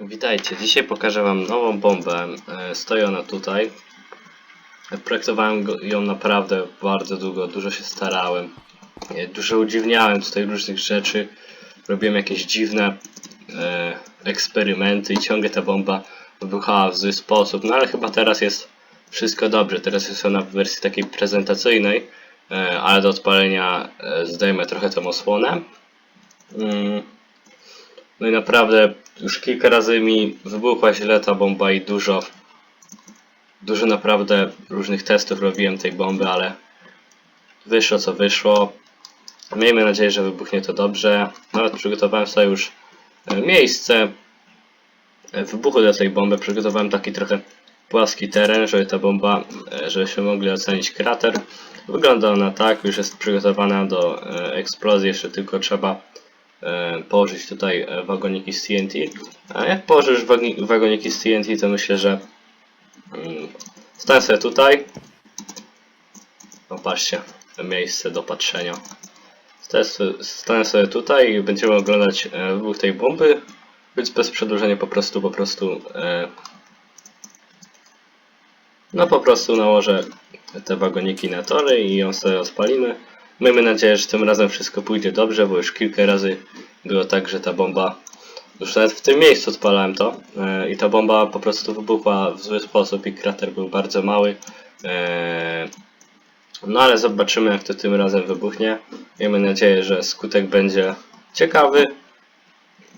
Witajcie, dzisiaj pokażę wam nową bombę. E, Stoi ona tutaj. Projektowałem ją naprawdę bardzo długo, dużo się starałem. E, Dużo udziwniałem tutaj różnych rzeczy. Robiłem jakieś dziwne e, eksperymenty i ciągle ta bomba wybuchała w zły sposób. No ale chyba teraz jest wszystko dobrze. Teraz jest ona w wersji takiej prezentacyjnej, ale do odpalenia zdejmę trochę tą osłonę. Mm. No i naprawdę już kilka razy mi wybuchła źle ta bomba i dużo, dużo naprawdę różnych testów robiłem tej bomby, ale wyszło co wyszło. Miejmy nadzieję, że wybuchnie to dobrze. Nawet przygotowałem sobie już e, miejsce wybuchu do tej bomby. Przygotowałem taki trochę płaski teren, żeby ta bomba, e, żebyśmy mogli ocenić krater. Wygląda ona tak, już jest przygotowana do e, eksplozji, jeszcze tylko trzeba położyć tutaj e, wagoniki z TNT. A jak położysz wagoniki z TNT, to myślę, że mm, stanę tutaj. Popatrzcie, to miejsce do patrzenia. Stanę sobie- tutaj i będziemy oglądać e, wybuch tej bomby, więc bez przedłużenia po prostu, po prostu e, no po prostu nałożę te wagoniki na tory i ją sobie odpalimy. Miejmy nadzieję, że tym razem wszystko pójdzie dobrze, bo już kilka razy było tak, że ta bomba, już nawet w tym miejscu odpalałem to e, i ta bomba po prostu wybuchła w zły sposób i krater był bardzo mały. E, no ale zobaczymy jak to tym razem wybuchnie. Miejmy nadzieję, że skutek będzie ciekawy.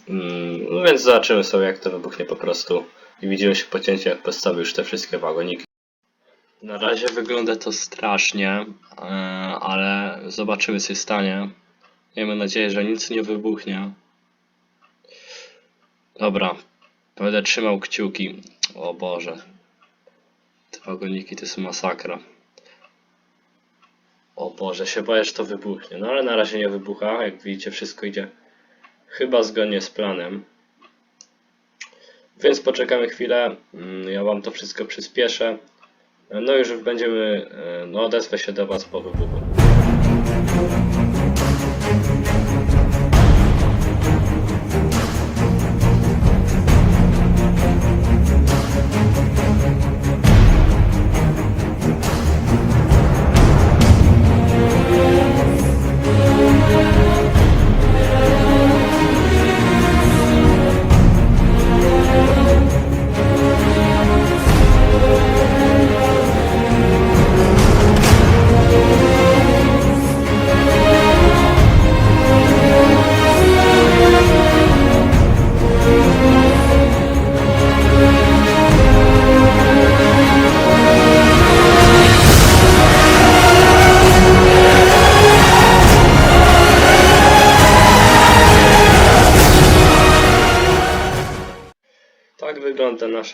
Mm, No więc zobaczymy sobie jak to wybuchnie po prostu i widzimy się po cięciu jak postawię już te wszystkie wagoniki. Na razie wygląda to strasznie, e, ale zobaczymy co się stanie. Miejmy nadzieję, że nic nie wybuchnie. Dobra, będę trzymał kciuki. O Boże. Te wagoniki to jest masakra. O Boże, się boję, że to wybuchnie. No ale na razie nie wybucha. Jak widzicie, wszystko idzie chyba zgodnie z planem. Więc poczekamy chwilę. Mm, Ja wam to wszystko przyspieszę. No już będziemy, e, no odezwę się do was po wybuchu.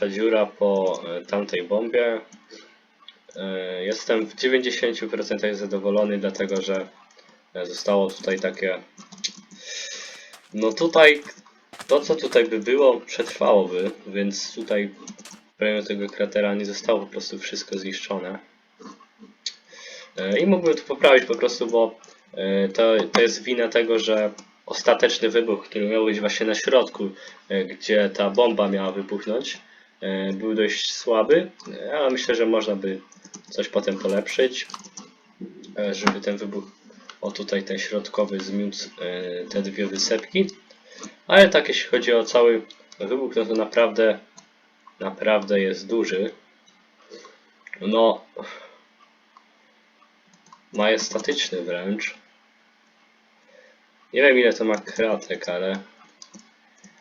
Nasza dziura po e, tamtej bombie. E, Jestem w 90% zadowolony, dlatego że e, zostało tutaj takie. No tutaj to co tutaj by było przetrwałoby, więc tutaj rejonie tego kratera nie zostało po prostu wszystko zniszczone. I mógłbym to poprawić po prostu, bo to, to jest wina tego, że ostateczny wybuch, który miał być właśnie na środku, gdzie ta bomba miała wybuchnąć, był dość słaby, e, ale myślę, że można by coś potem polepszyć, e, żeby ten wybuch, o tutaj ten środkowy zmiótł e, te dwie wysepki. Ale tak jeśli chodzi o cały wybuch, no to naprawdę, naprawdę jest duży. No, majestatyczny wręcz. Nie wiem ile to ma kratek, ale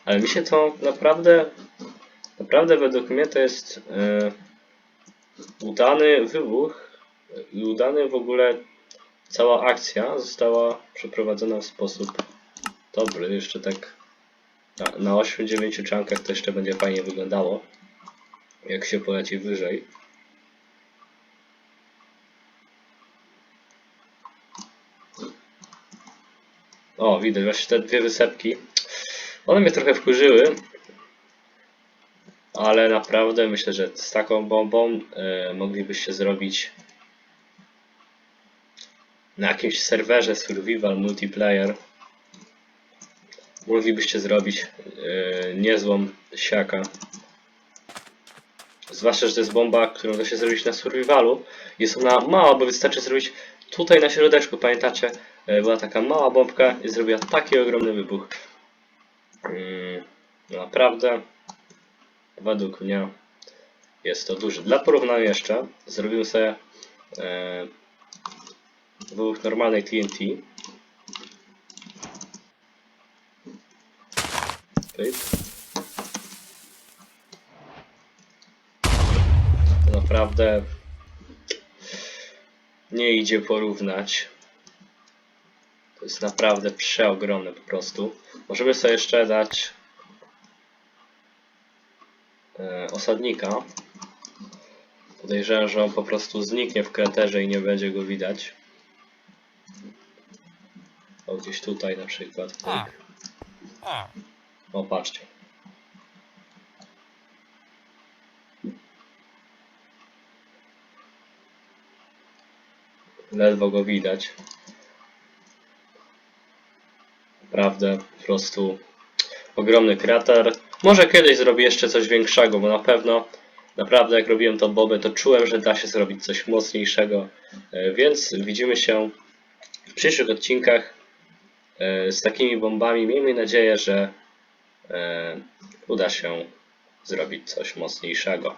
ale mi się to naprawdę naprawdę według mnie to jest e, udany wybuch i udany w ogóle cała akcja została przeprowadzona w sposób dobry, jeszcze tak na, na 8-9 czankach to jeszcze będzie fajnie wyglądało jak się poleci wyżej. O, widać właśnie te dwie wysepki. One mnie trochę wkurzyły. Ale naprawdę myślę, że z taką bombą e, moglibyście zrobić na jakimś serwerze survival multiplayer moglibyście zrobić yy, niezłą siakę. Zwłaszcza, że to jest bomba, którą da się zrobić na survivalu. Jest ona mała, bo wystarczy zrobić tutaj na środeczku, pamiętacie? Yy, była taka mała bombka i zrobiła taki ogromny wybuch. Yy, naprawdę, według mnie jest to duży. Dla porównania jeszcze zrobimy sobie e, wybuch normalnej TNT. Naprawdę nie idzie porównać. To jest naprawdę przeogromne po prostu. Możemy sobie jeszcze dać osadnika. Podejrzewam, że on po prostu zniknie w kraterze i nie będzie go widać. O, gdzieś tutaj na przykład. Tak. O, patrzcie. Ledwo go widać. Naprawdę, po prostu ogromny krater. Może kiedyś zrobię jeszcze coś większego, bo na pewno Naprawdę, jak robiłem tą bombę, to czułem, że da się zrobić coś mocniejszego. E, Więc widzimy się w przyszłych odcinkach e, z takimi bombami. Miejmy nadzieję, że e, uda się zrobić coś mocniejszego.